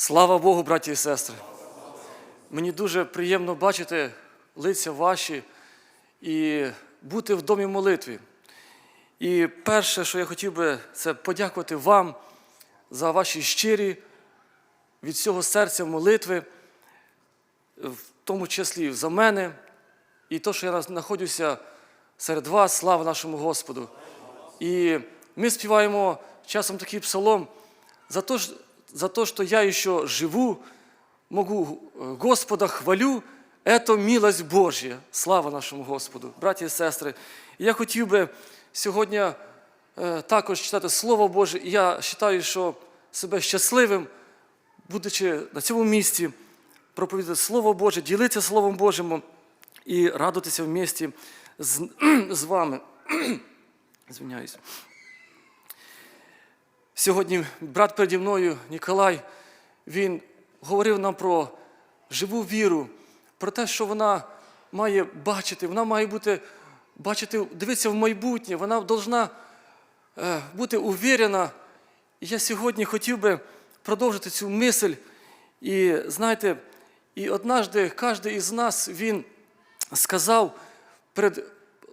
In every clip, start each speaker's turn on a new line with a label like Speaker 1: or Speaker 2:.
Speaker 1: Слава Богу, браті і сестри! Мені дуже приємно бачити лиця ваші і бути в домі молитві. І перше, що я хотів би, це подякувати вам за ваші щирі від всього серця молитви, в тому числі за мене, і то, що я знаходжуся серед вас, слава нашому Господу. І ми співаємо часом такий псалом за то, ж- за то, что я еще живу, могу э, Господа хвалю, это милость Божья. Слава нашому Господу, браті і сестри. Я хотів би сьогодні е, також читати Слово Боже, і я вважаю, що себе щасливим, будучи на цьому місці, проповідати Слово Боже, ділитися Словом Божим і радуватися в місті з, з вами. Звиняюсь. Сьогодні брат переді мною Ніколай, він говорив нам про живу віру, про те, що вона має бачити, вона має бути, бачити, дивитися в майбутнє, вона повинна е, бути увірена. І я сьогодні хотів би продовжити цю мисль. І знаєте, і однажды кожен із нас він сказав перед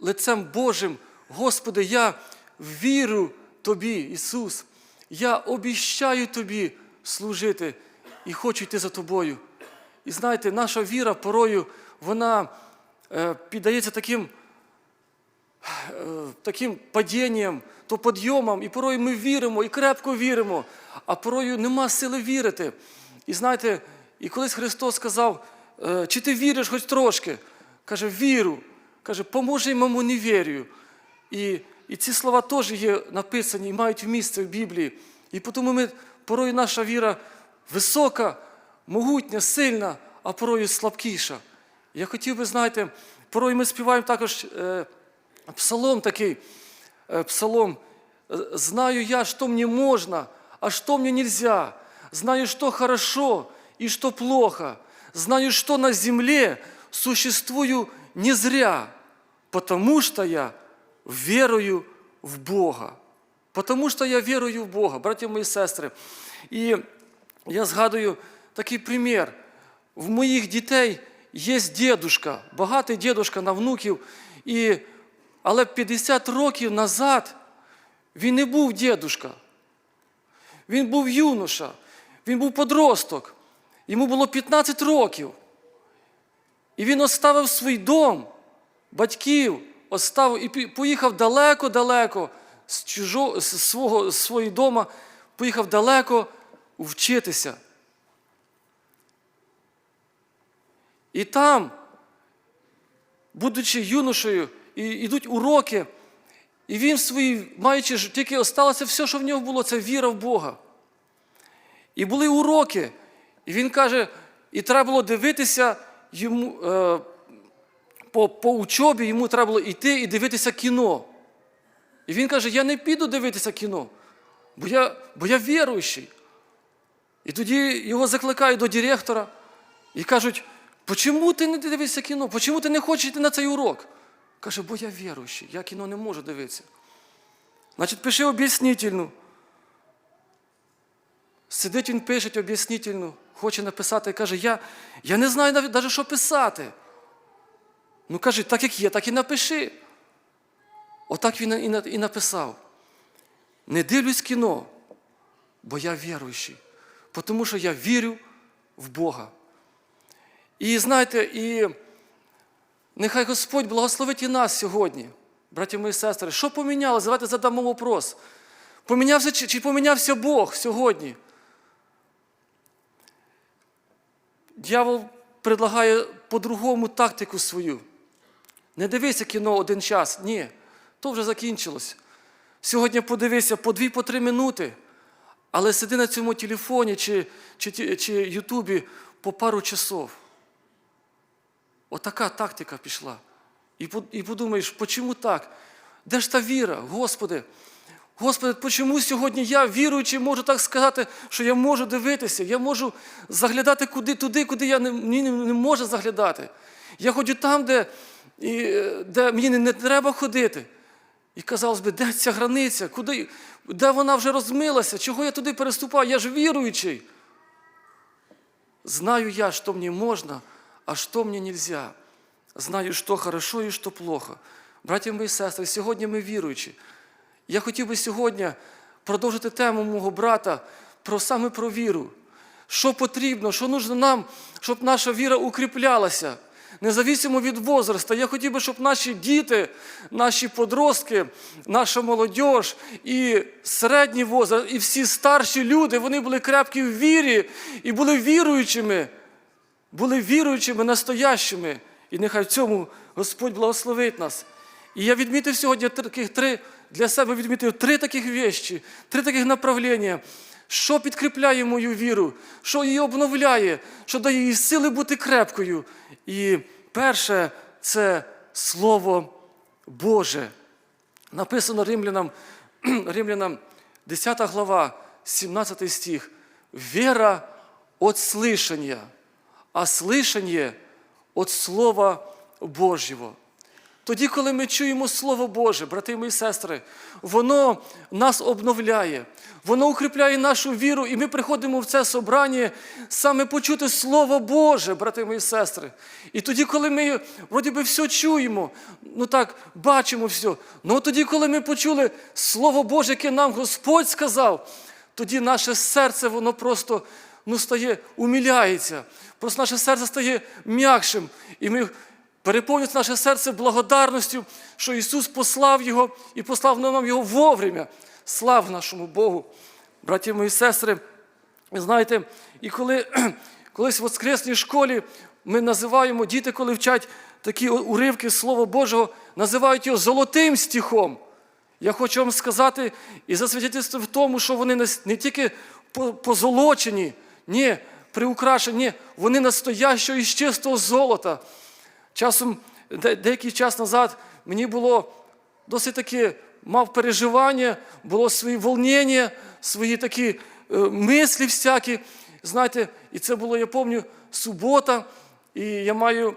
Speaker 1: лицем Божим, Господи, я вірю Тобі, Ісус, я обіщаю Тобі служити і хочу йти за Тобою. І знаєте, наша віра порою, вона е, піддається таким, е, таким падінням, то підйомам, і порою ми віримо, і крепко віримо, а порою нема сили вірити. І знаєте, і колись Христос сказав, е, чи ти віриш хоч трошки? Каже, віру. Каже, поможи моєму невір'ю. І, і ці слова теж є написані і мають місце в Біблії. І тому ми, порою наша віра висока, могутня, сильна, а порою слабкіша. Я хотів би, знаєте, порою ми співаємо також е, псалом такий, э, псалом э, «Знаю я, что мне можно, а что мне нельзя. Знаю, что хорошо и что плохо. Знаю, что на земле существую не зря, потому что я верую в Бога». Потому що я вірую в Бога, браті мої сестри. І я згадую такий примір. В моїх дітей є дідушка, багатий дідушка на внуків, і, але 50 років назад він не був дідушка. Він був юноша, він був подросток. Йому було 15 років. І він оставив свій дом, батьків, оставив і поїхав далеко-далеко з, чужо, з свого з свого дому, поїхав далеко вчитися. І там, будучи юношею, і йдуть уроки, і він свої, маючи тільки осталося все, що в нього було, це віра в Бога. І були уроки, і він каже, і треба було дивитися йому е, по, по учобі, йому треба було йти і дивитися кіно. І він каже: я не піду дивитися кіно, бо я, бо я віруючий. І тоді його закликають до директора і кажуть, чому ти не дивишся кіно? Чому ти не хочеш йти на цей урок? Каже, бо я віруючий, я кіно не можу дивитися. Значить, пиши об'яснительну. Сидить він пише об'яснительну, хоче написати, і каже, я, я не знаю навіть, що писати. Ну каже, так як є, так і напиши. Отак він і написав. Не дивлюсь кіно, бо я віруючий, тому що я вірю в Бога. І знаєте, і нехай Господь благословить і нас сьогодні, браті мої сестри. Що помінялося? Давайте задамо вопрос. Помінявся чи, чи помінявся Бог сьогодні? Дьявол предлагає по-другому тактику свою. Не дивися кіно один час. Ні, то вже закінчилось. Сьогодні подивися по дві, по три минути, але сиди на цьому телефоні чи, чи, чи Ютубі по пару часов. Отака тактика пішла. І, і подумаєш, чому так? Де ж та віра, Господи? Господи, чому сьогодні я, віруючий, можу так сказати, що я можу дивитися, я можу заглядати куди, туди, куди я не, не, не можу заглядати. Я ходжу там, де, і, е, де мені не, треба ходити. І казалось би, де ця границя? Куди, де вона вже розмилася? Чого я туди переступаю? Я ж віруючий. знаю я, что мне можно, а что мне нельзя. Знаю, що хорошо і що плохо. Браті мої сестри, сьогодні ми віруючі. Я хотів би сьогодні продовжити тему мого брата про саме про віру. Що потрібно, що нужно нам, щоб наша віра укріплялася, независимо від возраста. Я хотів би, щоб наші діти, наші подростки, наша молодь і середній возраст, і всі старші люди, вони були крепкі в вірі і були віруючими, були віруючими, настоящими. І нехай в цьому Господь благословить нас. І я відмітив сьогодні таких три, для себе відмітив три таких вещі, три таких направлення, що підкріпляє мою віру, що її обновляє, що дає їй сили бути крепкою. І перше це Слово Боже. Написано римлянам, римлянам 10 глава, 17 стих. Вера от слышания, а слышание от Слова Божого. Тоді, коли ми чуємо Слово Боже, брати мої сестри, воно нас обновляє, воно укріпляє нашу віру, і ми приходимо в це собрання саме почути Слово Боже, брати мої сестри. І тоді, коли ми вроді би все чуємо, ну так, бачимо все, ну тоді, коли ми почули Слово Боже, яке нам Господь сказав, тоді наше серце, воно просто ну, стає, уміляється. Просто наше серце стає м'якшим. І ми переповнюється наше серце благодарністю, що Ісус послав Його і послав нам Його вовремя. Слава нашому Богу, браті мої сестри. Ви знаєте, і коли колись в воскресній школі ми називаємо діти, коли вчать такі уривки Слова Божого, називають його золотим стихом. Я хочу вам сказати і засвідчити в тому, що вони не, не тільки позолочені, ні, приукрашені, ні, вони настоящого із чистого золота. Часом, деякий час назад мені було досить таки, мав переживання, було свої волнення, свої такі е, мислі всякі. Знаєте, і це було, я пам'ятаю, субота, і я маю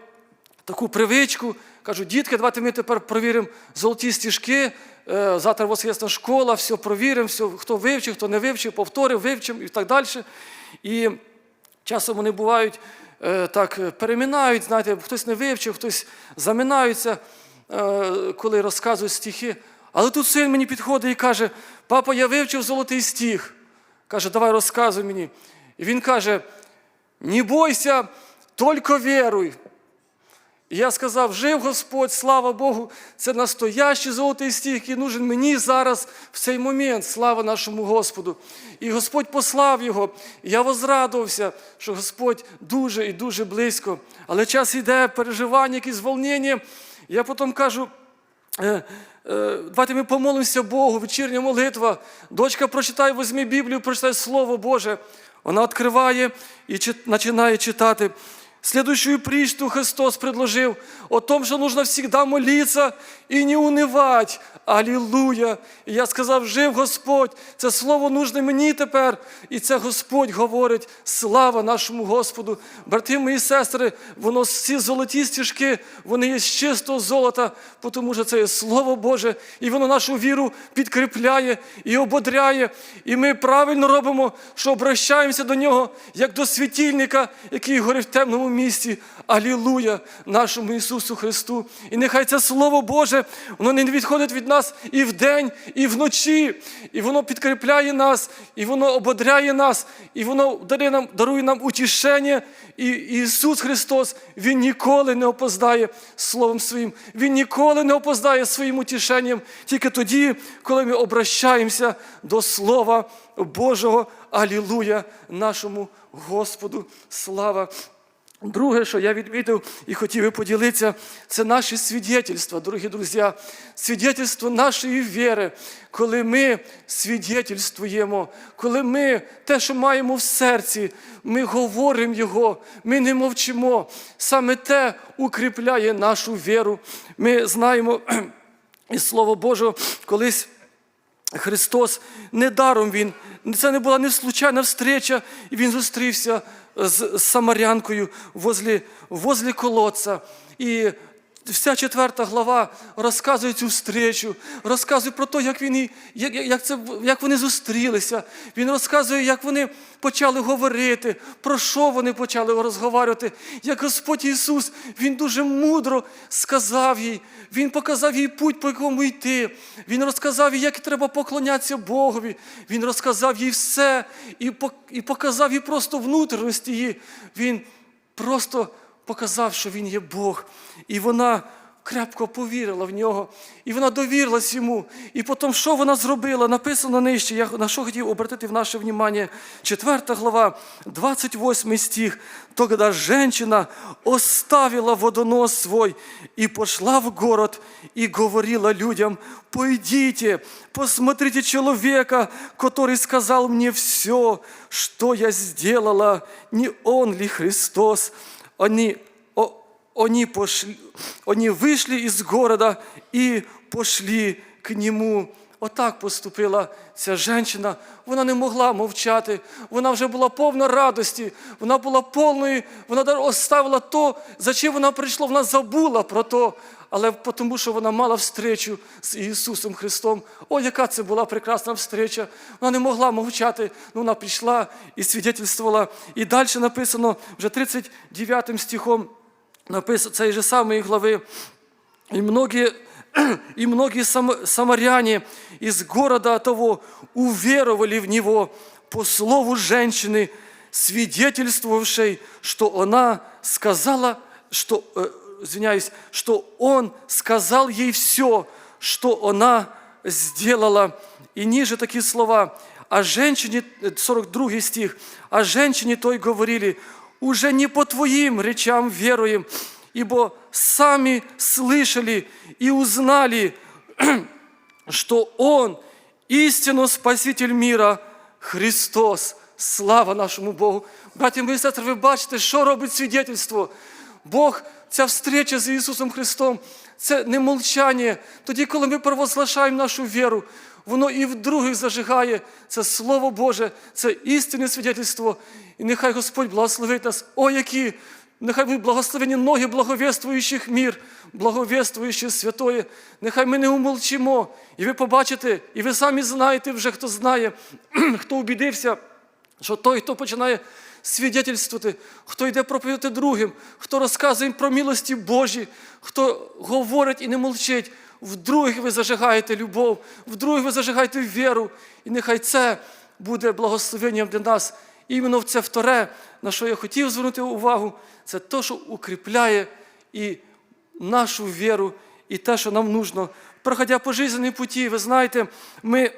Speaker 1: таку привичку. Кажу, дітки, давайте ми тепер провіримо золоті стіжки. е, Завтра воскресна школа, все провіримо, все, хто вивчив, хто не вивчив, повторив, вивчимо і так далі. І часом вони бувають так, е, переминають, знаєте, хтось не вивчив, хтось заминаються, е, коли розказують стихи. Але тут син мені підходить і каже: папа, я вивчив золотий стих. Каже, давай розказуй мені. І він каже: не бойся, тільки віруй. І я сказав, жив Господь, слава Богу, це настоящий золотий стих, який нужен мені зараз в цей момент. Слава нашому Господу. І Господь послав його. І я возрадувався, що Господь дуже і дуже близько. Але час йде, переживання, якісь волнення. Я потім кажу, Е, е, Давайте ми помолимося Богу, вечірня молитва. Дочка, прочитай, візьми Біблію, прочитай Слово Боже. Вона відкриває і починає читати. Следующую притчу Христос предложил о том, что нужно всегда молиться и не унывать. Алілуя! І я сказав, жив Господь, це слово нужне мені тепер. І це Господь говорить, слава нашому Господу. Брати мої сестри, воно всі золоті стіжки, вони є з чистого золота, тому що це є Слово Боже, і воно нашу віру підкріпляє і ободряє. І ми правильно робимо, що обращаємося до нього, як до світильника, який горить в темному місці. Алілуя нашому Ісусу Христу. І нехай це Слово Боже, воно не відходить від нас і вдень, і вночі. І воно підкріпляє нас, і воно ободряє нас, і воно дарує нам, дарує нам утішення. І Ісус Христос, Він ніколи не опоздає Словом Своїм. Він ніколи не опоздає своїм утішенням, тільки тоді, коли ми обращаємося до Слова Божого. Алілуя нашому Господу. Слава! Друге, що я відмітив і хотів би поділитися, це наші свідетельства, дорогі друзі, свідетельство нашої віри, коли ми свідетельствуємо, коли ми те, що маємо в серці, ми говоримо його, ми не мовчимо. Саме те укріпляє нашу віру. Ми знаємо із Слова Божого колись. Христос недаром Він, це не була не случайна встреча, і Він зустрівся з самарянкою возле, возле колодця. І вся четверта глава розказує цю встречу, розказує про те, як, він, як, як, це, як вони зустрілися. Він розказує, як вони почали говорити, про що вони почали розговорювати. Як Господь Ісус, Він дуже мудро сказав їй, Він показав їй путь, по якому йти. Він розказав їй, як треба поклонятися Богові. Він розказав їй все і, показав їй просто внутрішності її. Він просто показав, що він є Бог. І вона крепко повірила в нього, і вона довірилась йому. І потім, що вона зробила, написано нижче, я на що хотів обратити в наше внимание. 4 глава, 28 стих. Тогда женщина оставила водонос свой и пошла в город и говорила людям, пойдите, посмотрите человека, который сказал мне все, что я сделала, не он ли Христос? Они, о- они, пошли, они вышли из города и пошли к нему. Отак поступила ця жінка. Вона не могла мовчати. Вона вже була повна радості. Вона була повною, вона оставила то, за чим вона прийшла. Вона забула про то. Але тому, що вона мала встречу з Ісусом Христом. О, яка це була прекрасна встреча. Вона не могла мовчати, але вона прийшла і свідетельствувала. І далі написано вже 39 стихом, написано цієї же самої глави. И многие, и многие сам- самаряне из города того уверовали в него по слову женщины, свидетельствовавшей, что она сказала, что, э, извиняюсь, что он сказал ей все, что она сделала. И ниже такие слова. А женщине, э, 42 стих, а женщине той говорили, уже не по твоим речам веруем, ибо сами слышали и узнали, что Он истинно Спаситель мира, Христос. Слава нашому Богу. Браті і сестри, ви бачите, що робить свідетельство. Бог, ця встреча з Ісусом Христом, це не мовчання. Тоді, коли ми провозглашаємо нашу віру, воно і в других зажигає. Це Слово Боже, це істинне свідетельство. І нехай Господь благословить нас. О, які! Нехай будуть благословені ноги благовествуючих мір, благовествуючих святої. Нехай ми не умолчимо. І ви побачите, і ви самі знаєте вже, хто знає, хто убідився, що той, хто починає свідетельствувати, хто йде проповідати другим, хто розказує про милості Божі, хто говорить і не мовчить, в других ви зажигаєте любов, в других ви зажигаєте віру. І нехай це буде благословенням для нас. Іменно в це вторе, на що я хотів звернути увагу, це те, що укріпляє і нашу віру, і те, що нам нужно. Проходя по жизненній путі, ви знаєте, ми,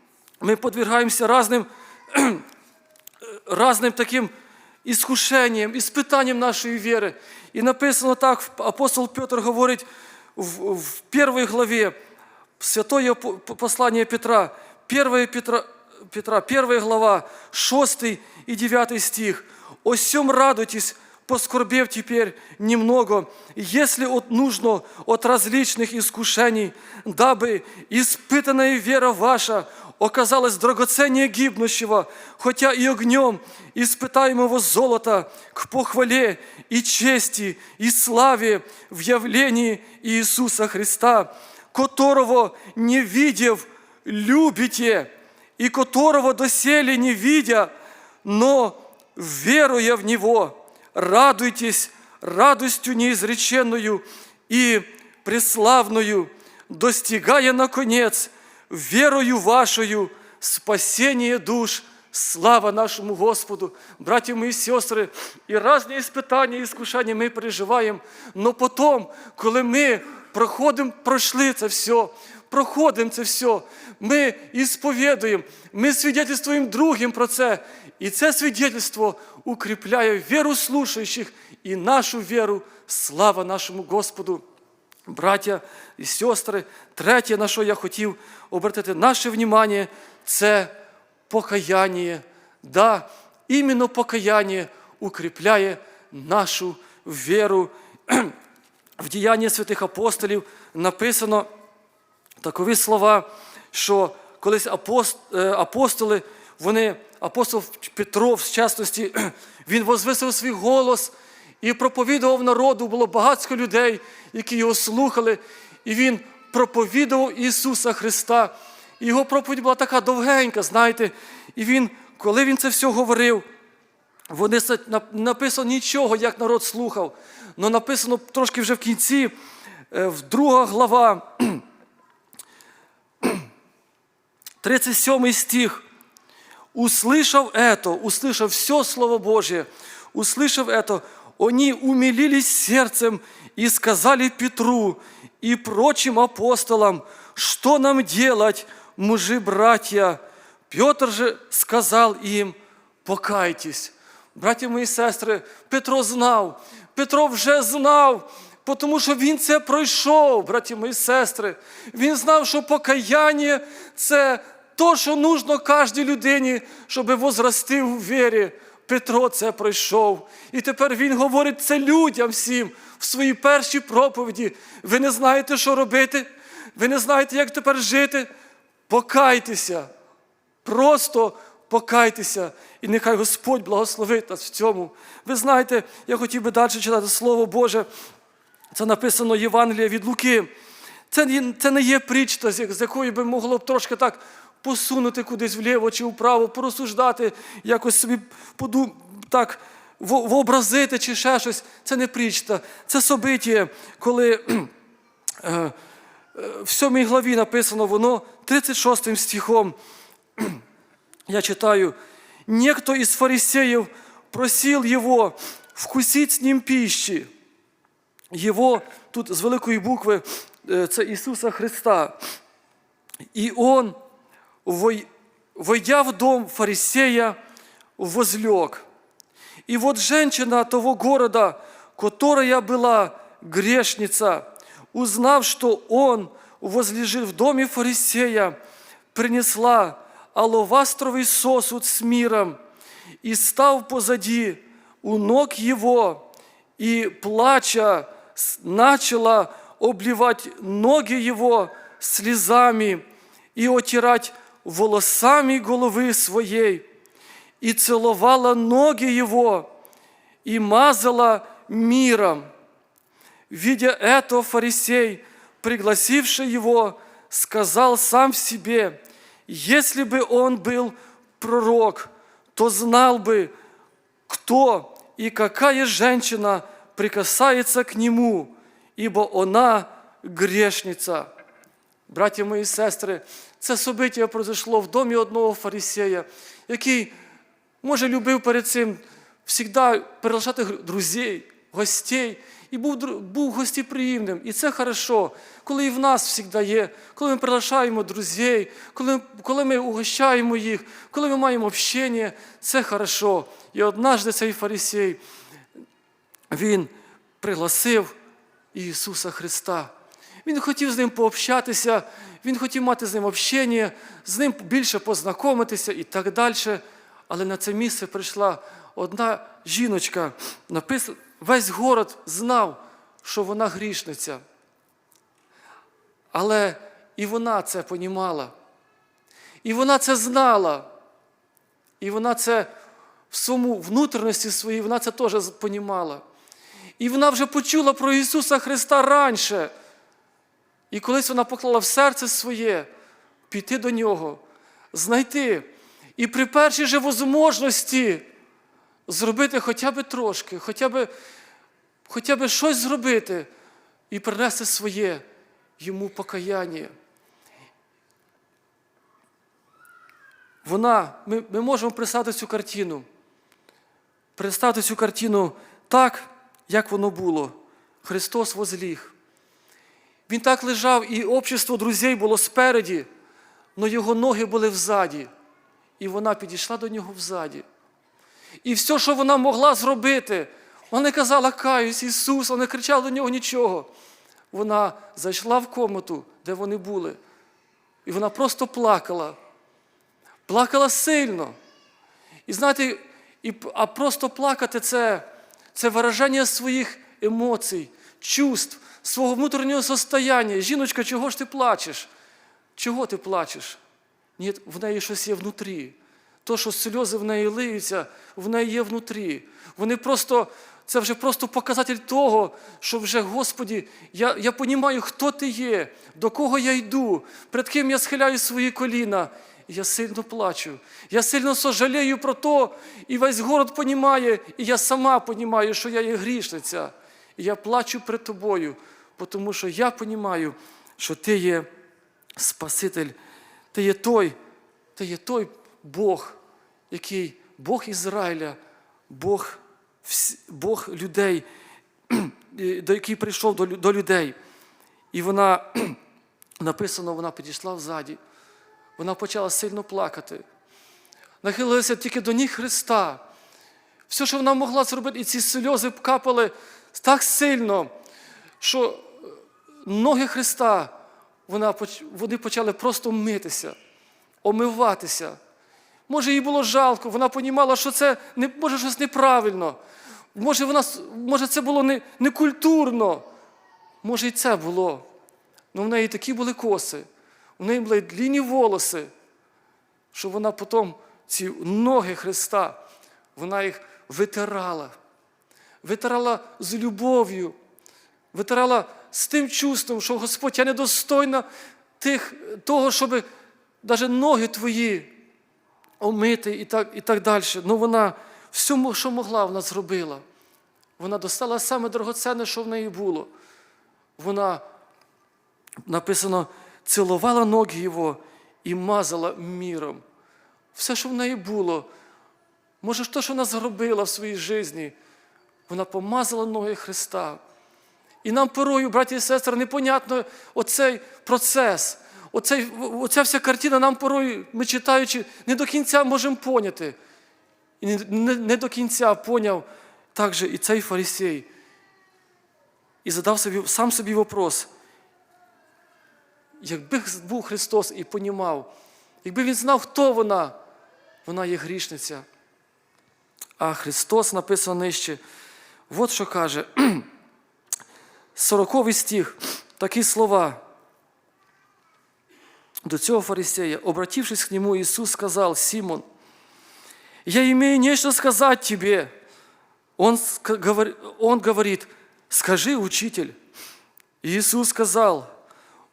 Speaker 1: ми подвергаємося разним разним таким іскушенням, іспитанням нашої віри. І написано так, апостол Петр говорить в, в першій главі Святое по- послание Петра, 1 Петра, Петра, 1 глава, 6 и 9 стих. «О сем радуйтесь, поскорбев теперь немного, если от нужно от различных искушений, дабы испытанная вера ваша оказалась драгоценнее гибнущего, хотя и огнем испытаемого золота к похвале и чести и славе в явлении Иисуса Христа, которого не видев, любите, и которого доселе не видя, но веруя в Него, радуйтесь радостью неизреченную и преславную, достигая, наконец, верою вашою спасение душ. Слава нашому Господу, браті мої сестри, і різні іспитання і іскушення ми переживаємо, але потім, коли ми проходимо, пройшли це все, проходимо це все, ми ісповідуємо, ми свідетельствуємо другим про це. І це свідетельство укріпляє віру слушаючих і нашу віру. Слава нашому Господу. Браття і сестри, третє, на що я хотів обратити наше внимание, це покаяння. Да, іменно покаяння укріпляє нашу віру. В діянні святих апостолів написано такові слова, що колись е, апостоли, вони, апостол Петро, в частності, він возвисив свій голос і проповідував народу, було багатько людей, які його слухали, і він проповідував Ісуса Христа. І його проповідь була така довгенька, знаєте, і він, коли він це все говорив, вони написано нічого, як народ слухав. але написано трошки вже в кінці, е, в друга глава, 37 стих. Услышав это, услышав все Слово Божье, услышав это, они умилились сердцем и сказали Петру и прочим апостолам, что нам делать, мужи, братья? Петр же сказал им, покайтесь. Браті мої сестри, Петро знав, Петро вже знав, тому що він це пройшов, браті мої сестри. Він знав, що покаяння це то, що нужно кожній людині, щоб возрости у вірі. Петро це пройшов. І тепер він говорить це людям всім в своїй першій проповіді. Ви не знаєте, що робити, ви не знаєте, як тепер жити. Покайтеся. Просто покайтеся, і нехай Господь благословить нас в цьому. Ви знаєте, я хотів би далі читати Слово Боже. Це написано Євангелія від Луки. Це, це не є притча, з якої би могло б трошки так посунути кудись вліво чи вправо, порозсуждати, якось собі поду, так вообразити чи ще щось. Це не притча, це собиття, коли е, в сьомій главі написано воно 36 стихом. Я читаю, некто из фарисеев просил его вкусить с ним пищи. Его, тут з великої букви, е, це Ісуса Христа. И он, войдя в дом фарисея, возлег. И вот женщина того города, которая была грешница, узнав, что он возлежит в доме фарисея, принесла аловастровый сосуд с миром и, став позади у ног его, и, плача, начала обливать ноги его слезами и отирать волосами головы своей, и целовала ноги его, и мазала миром. Видя это, фарисей, пригласивший его, сказал сам в себе, если бы он был пророк, то знал бы, кто и какая женщина прикасается к нему, ибо она грешница. Браті мої сестри, це собиття произошло в домі одного фарисея, який, може, любив перед цим завжди приглашати друзей, гостей, і був, був гостєприємним. І це хорошо, коли і в нас завжди є, коли ми приглашаємо друзей, коли, коли ми угощаємо їх, коли ми маємо общення, це хорошо. І однажды цей фарисей, він пригласив Ісуса Христа. Він хотів з ним пообщатися, він хотів мати з ним общення, з ним більше познайомитися і так далі. Але на це місце прийшла одна жіночка. Написано, весь город знав, що вона грішниця. Але і вона це понімала. І вона це знала. І вона це в своєму внутрішності своїй, вона це теж понімала. І вона вже почула про Ісуса Христа раніше. І колись вона поклала в серце своє піти до нього, знайти. І при першій же возможності зробити хоча б трошки, хоча б, хоча б щось зробити і принести своє йому покаяння. Вона, ми, ми можемо представити цю картину, представити цю картину так, як воно було. Христос возліг. Він так лежав, і общество друзей було спереді, але його ноги були взаді. І вона підійшла до нього взаді. І все, що вона могла зробити, вона не казала каюсь, Ісус, вона не кричала до нього нічого. Вона зайшла в комнату, де вони були, і вона просто плакала. Плакала сильно. І знаєте, і, а просто плакати це, це вираження своїх емоцій, чувств, свого внутрішнього состояння. Жіночка, чого ж ти плачеш? Чого ти плачеш? Ні, в неї щось є внутрі. То, що сльози в неї лиються, в неї є внутрі. Вони просто Це вже просто показатель того, що вже, Господі, я, я розумію, хто ти є, до кого я йду, перед ким я схиляю свої коліна. Я сильно плачу. Я сильно сожалею про то, і весь город понімає, і я сама понімаю, що я є грішниця. І я плачу перед тобою, тому що я розумію, що ти є Спаситель, ти є той, ти є той Бог, який Бог Ізраїля, Бог, Бог людей, до який прийшов до людей. І вона написано, вона підійшла взаді. Вона почала сильно плакати. Нахилилася тільки до ніг Христа. Все, що вона могла зробити, і ці сльози капали так сильно, що е, ноги Христа вона, вони почали просто митися, омиватися. Може, їй було жалко, вона понімала, що це не, може щось неправильно. Може, вона, може це було не, некультурно. Може, і це було. Ну в неї такі були коси, у неї були длінні волоси, що вона потім ці ноги Христа, вона їх витирала. Витирала з любов'ю, витирала з тим чувством, що Господь, я недостойна тих, того, щоб навіть ноги твої омити і так, і так далі. Ну вона всьому, що могла, вона зробила. Вона достала саме дорогоценне, що в неї було. Вона написано, цілувала ноги його і мазала міром. Все, що в неї було, може, те, що вона зробила в своїй житті, вона помазала ноги Христа. І нам порою, браті і сестри, непонятно оцей процес, оцей, оця вся картина нам порою, ми читаючи, не до кінця можемо поняти. І не, не, не до кінця поняв також і цей фарисей. І задав собі, сам собі вопрос, якби був Христос і понімав, якби він знав, хто вона, вона є грішниця. А Христос написано нижче, от що каже, 40 стих, такі слова. До цього фарисея, обратившись к нему, Иисус сказал, Симон, я имею нечто сказать тебе. Он, он говорит, скажи, учитель. Иисус сказал,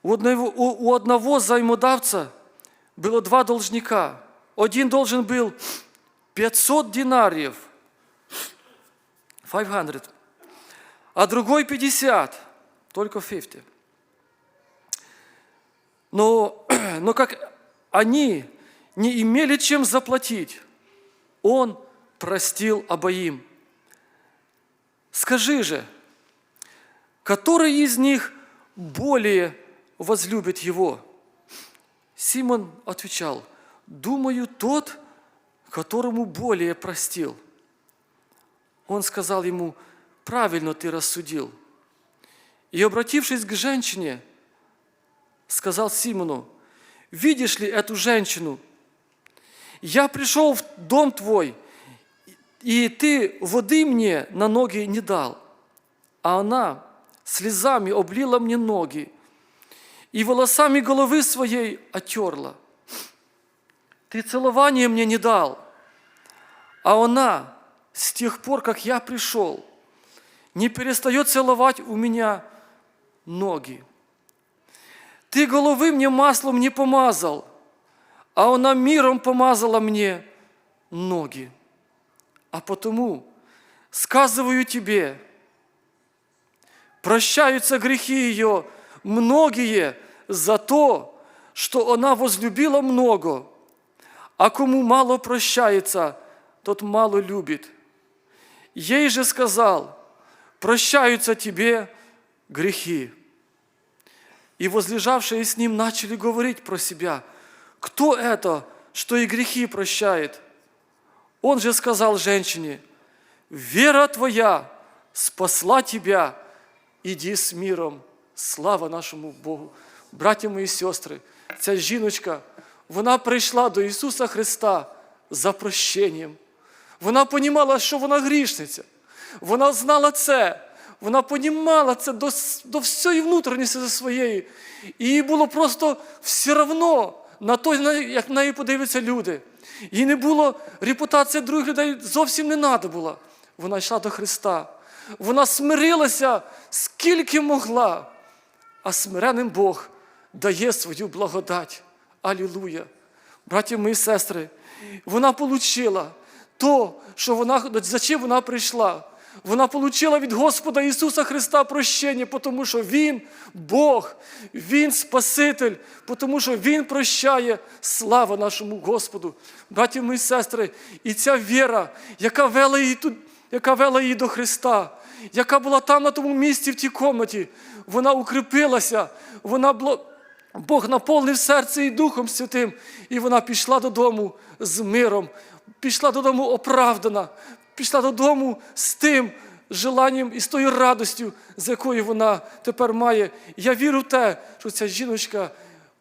Speaker 1: у одного, у, у одного займодавца было два должника. Один должен был 500 динариев, 500, а другой 50, только 50. Но, но как они не имели чем заплатить, он простил обоим. Скажи же, который из них более возлюбит его? Симон отвечал, думаю, тот, которому более простил. Он сказал ему, правильно ты рассудил. И, обратившись к женщине, сказал Симону, видишь ли эту женщину? Я пришел в дом твой, и ты воды мне на ноги не дал, а она слезами облила мне ноги и волосами головы своей отерла. Ты целования мне не дал, а она с тех пор, как я пришел, не перестает целовать у меня ноги. Ты головы мне маслом не помазал, а она миром помазала мне ноги. А потому сказываю тебе, прощаются грехи ее многие за то, что она возлюбила много, а кому мало прощается, тот мало любит. Ей же сказал, прощаются тебе грехи. И возлежавшие с ним начали говорить про себя, кто это, что и грехи прощает? Он же сказал женщине, вера твоя спасла тебя, іди з миром. Слава нашому Богу. Браті мої сестри, ця жіночка, вона прийшла до Ісуса Христа за прощенням. Вона понімала, що вона грішниця. Вона знала це. Вона понімала це до, до всієї внутрішності своєї. І їй було просто все одно на той, як на неї подивляться люди. Їй не було репутація других людей зовсім не треба була. Вона йшла до Христа. Вона смирилася скільки могла, а смиреним Бог дає свою благодать. Алілуя! Браті мої сестри, вона отримала то, що вона, за чим вона прийшла. Вона отримала від Господа Ісуса Христа прощення, тому що Він Бог, Він Спаситель, тому що Він прощає слава нашому Господу. Браті мої сестри, і ця віра, яка вела її тут, яка вела її до Христа, яка була там на тому місці, в тій комнаті, вона укріпилася, вона була. Бог наповнив серце і Духом Святим, і вона пішла додому з миром, пішла додому оправдана, пішла додому з тим желанням і з тою радостю, з якою вона тепер має. Я вірю в те, що ця жіночка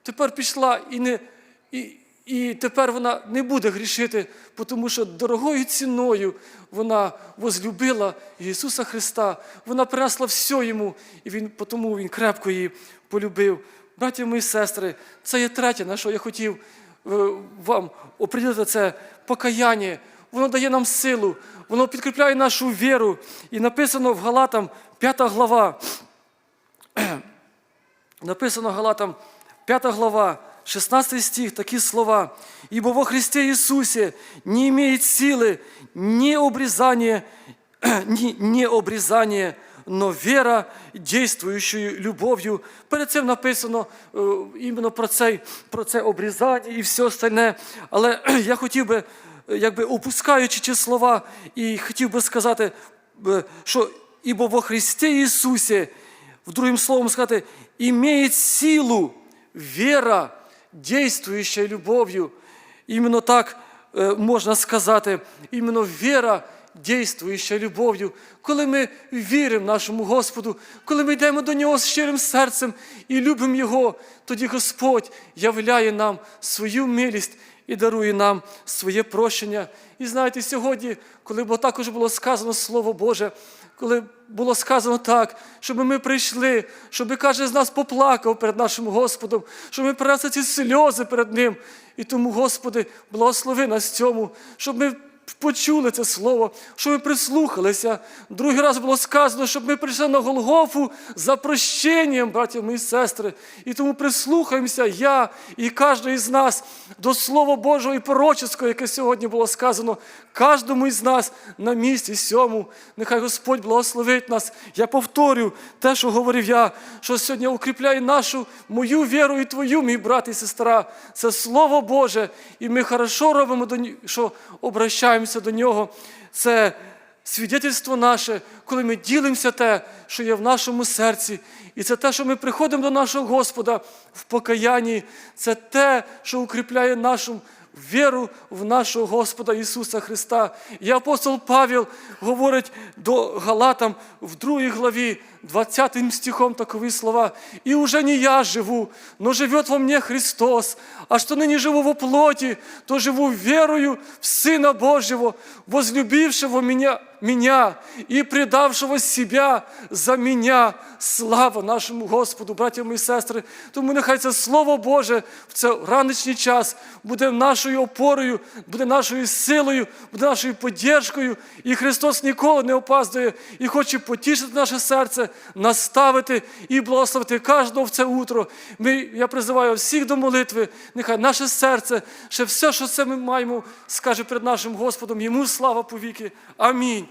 Speaker 1: тепер пішла і не. І, і тепер вона не буде грішити, тому що дорогою ціною вона возлюбила Ісуса Христа. Вона принесла все йому, і він, тому він крепко її полюбив. Браті мої сестри, це є третє, на що я хотів е, вам оприділити це покаяння. Воно дає нам силу, воно підкріпляє нашу віру. І написано в Галатам 5 глава. Написано Галатам 5 глава, 16 стих, такі слова. «Ибо во Христе Иисусе не имеет силы ни обрезание, ни, не обрезание, но вера, действующою любов'ю. Перед цим написано е, іменно про, цей, про це обрізання і все остальне. Але я хотів би, якби опускаючи ці слова, і хотів би сказати, е, що ібо во Христі Ісусі, в другим словом сказати, имеет силу вера, действующая любов'ю. Іменно так е, можна сказати, іменно віра, дійствуюча любов'ю, коли ми віримо нашому Господу, коли ми йдемо до Нього з щирим серцем і любимо Його, тоді Господь являє нам свою милість і дарує нам своє прощення. І знаєте, сьогодні, коли бо також було сказано Слово Боже, коли було сказано так, щоб ми прийшли, щоб кожен з нас поплакав перед нашим Господом, щоб ми принесли ці сльози перед Ним. І тому, Господи, благослови нас цьому, щоб ми почули це слово, щоб ми прислухалися. Другий раз було сказано, щоб ми прийшли на Голгофу за прощенням, братів мої сестри. І тому прислухаємося, я і кожен із нас до Слова Божого і пророческого, яке сьогодні було сказано, кожному із нас на місці сьому. Нехай Господь благословить нас. Я повторю те, що говорив я, що сьогодні укріпляє нашу мою віру і твою, мій брат і сестра. Це Слово Боже, і ми хорошо робимо, до що обращаємося до нього. Це свідетельство наше, коли ми ділимося те, що є в нашому серці. І це те, що ми приходимо до нашого Господа в покаянні. Це те, що укріпляє нашу віру в нашого Господа Ісуса Христа. І апостол Павел говорить до Галатам в другій главі, 20 стихом такові слова. «И уже не я живу, но живет во мне Христос, а что ныне живу во плоти, то живу верою в Сына Божьего, возлюбившего меня, меня и предавшего себя за меня. Слава нашому Господу, браття мої сестри. Тому нехай це Слово Боже в цей раночний час буде нашою опорою, буде нашою силою, буде нашою поддержкою. І Христос ніколи не опаздує і хоче потішити наше серце, наставити і благословити кожного в це утро. Ми, я призиваю всіх до молитви. Нехай наше серце, ще все, що це ми маємо, скаже перед нашим Господом. Йому слава повіки. Амінь.